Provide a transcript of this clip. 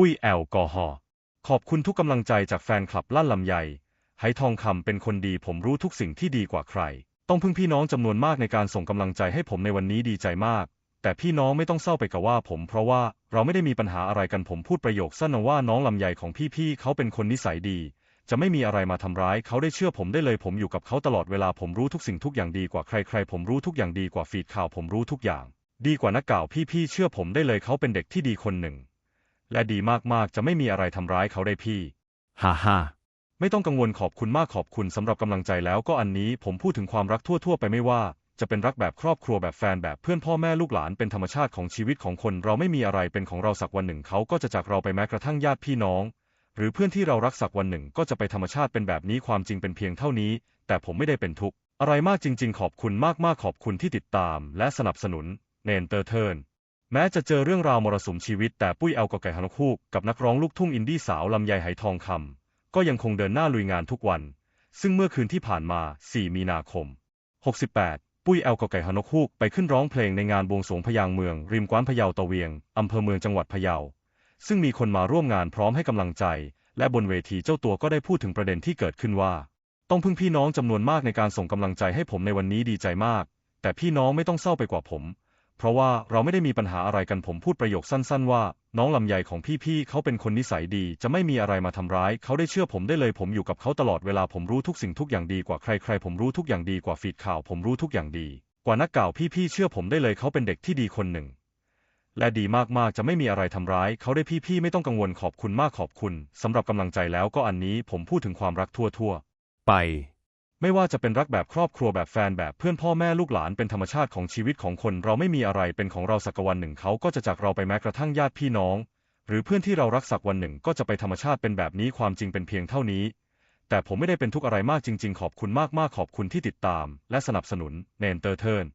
ปุ้ยแอลกอฮอล์ขอบคุณทุกกำลังใจจากแฟนคลับลั่นลำไยไหทองคำเป็นคนดีผมรู้ทุกสิ่งที่ดีกว่าใคร ต้องพึ่งพี่น้องจำนวนมากในการส่งกำลังใจให้ผมในวันนี้ดีใจมาก แต่พี่น้องไม่ต้องเศร้าไปกับว่าผมเพราะว่าเราไม่ได้มีปัญหาอะไรกันผมพูดประโยคสั้นว่าน้องลำไยของพี่ๆเขาเป็นคนนิสัยดี จะไม่มีอะไรมาทำร้ายเขาได้เชื่อผมได้เลยผมอยู่กับเขาตลอดเวลาผมรู้ทุกสิ่งทุกอย่างดีกว่าใครๆ ผมรู้ทุกอย่างดีกว่าฟีดข่าวผมรู้ทุกอย่าง ดีกว่านักข่าวพี่ๆเชื่อผมได้เลยเขาเป็นเด็กที่ดีคนหนึ่ง และดีมากๆ จะไม่มีอะไรทำร้ายเขาได้พี่ ฮ่าฮ่าไม่ต้องกังวลขอบคุณมากขอบคุณสำหรับกำลังใจแล้วก็อันนี้ผมพูดถึงความรักทั่วๆ ไปไม่ว่า จะเป็นรักแบบครอบครัวแบบแฟนแบบเพื่อนพ่อแม่ลูกหลานเป็นธรรมชาติของชีวิตของคนเราไม่มีอะไรเป็นของเราสักวันหนึ่งเขาก็จะจากเราไปแม้กระทั่งญาติพี่น้อง หรือเพื่อนที่เรารักสักวันหนึ่งก็จะไปธรรมชาติเป็นแบบนี้ความจริงเป็นเพียงเท่านี้ แต่ผมไม่ได้เป็นทุกข์อะไรมากจริง ๆ ขอบคุณมากๆขอบคุณที่ติดตาม และสนับสนุนเนนเตอร์เทิร์น แม้จะเจอเรื่องราวมรสุมชีวิตแต่ปุ้ยเอากอไก่ฮานกฮูกกับนักร้องลูกทุ่งอินดี้สาวลำไยไหทองคำก็ยังคงเดินหน้าลุยงานทุกวัน ซึ่งเมื่อคืนที่ผ่านมา 4 มีนาคม 68 ปุ้ยเอากอไก่ฮานกฮูกไปขึ้นร้องเพลงในงานบวงสรวงพยางเมือง ริมกว้านพะเยาตะเวียงอำเภอเมืองจังหวัดพะเยา ซึ่งมีคนมาร่วมงานพร้อมให้กำลังใจ และบนเวทีเจ้าตัวก็ได้พูดถึงประเด็นที่เกิดขึ้นว่า ต้องพึ่งพี่น้องจำนวนมากในการส่งกำลังใจให้ผมในวันนี้ดีใจมาก แต่พี่น้องไม่ต้องเศร้าไปกว่าผม เพราะว่าเราไม่ได้มีปัญหาอะไรกันผมพูดประโยคสั้นๆว่า น้องลำไยของพี่ๆเขาเป็นคนนิสัยดี จะไม่มีอะไรมาทำร้าย เขาได้เชื่อผมได้เลยผมอยู่กับเขาตลอดเวลาผมรู้ทุกสิ่งทุกอย่างดีกว่าใครๆผมรู้ทุกอย่างดีกว่าฟีดข่าวผมรู้ทุกอย่างดี กว่านักข่าวพี่ๆเชื่อผมได้เลยเขาเป็นเด็กที่ดีคนหนึ่ง และดีมากๆจะไม่มีอะไรทำร้าย เขาได้พี่ๆไม่ต้องกังวลขอบคุณมากขอบคุณสำหรับกำลังใจแล้วก็อันนี้ผมพูดถึงความรักทั่วๆ ไป ไม่ว่าจะเป็นรักแบบครอบครัวแบบแฟนแบบเพื่อนพ่อแม่ลูกหลานเป็นธรรมชาติของชีวิตของคน เราไม่มีอะไรเป็นของเราสักวันหนึ่งเขาก็จะจากเราไปแม้กระทั่งญาติพี่น้อง หรือเพื่อนที่เรารักสักวันหนึ่งก็จะไปธรรมชาติเป็นแบบนี้ความจริงเป็นเพียงเท่านี้ แต่ผมไม่ได้เป็นทุกอะไรมากจริง ๆ ขอบคุณมากๆขอบคุณที่ติดตาม และสนับสนุนเนนเตอร์เทิร์น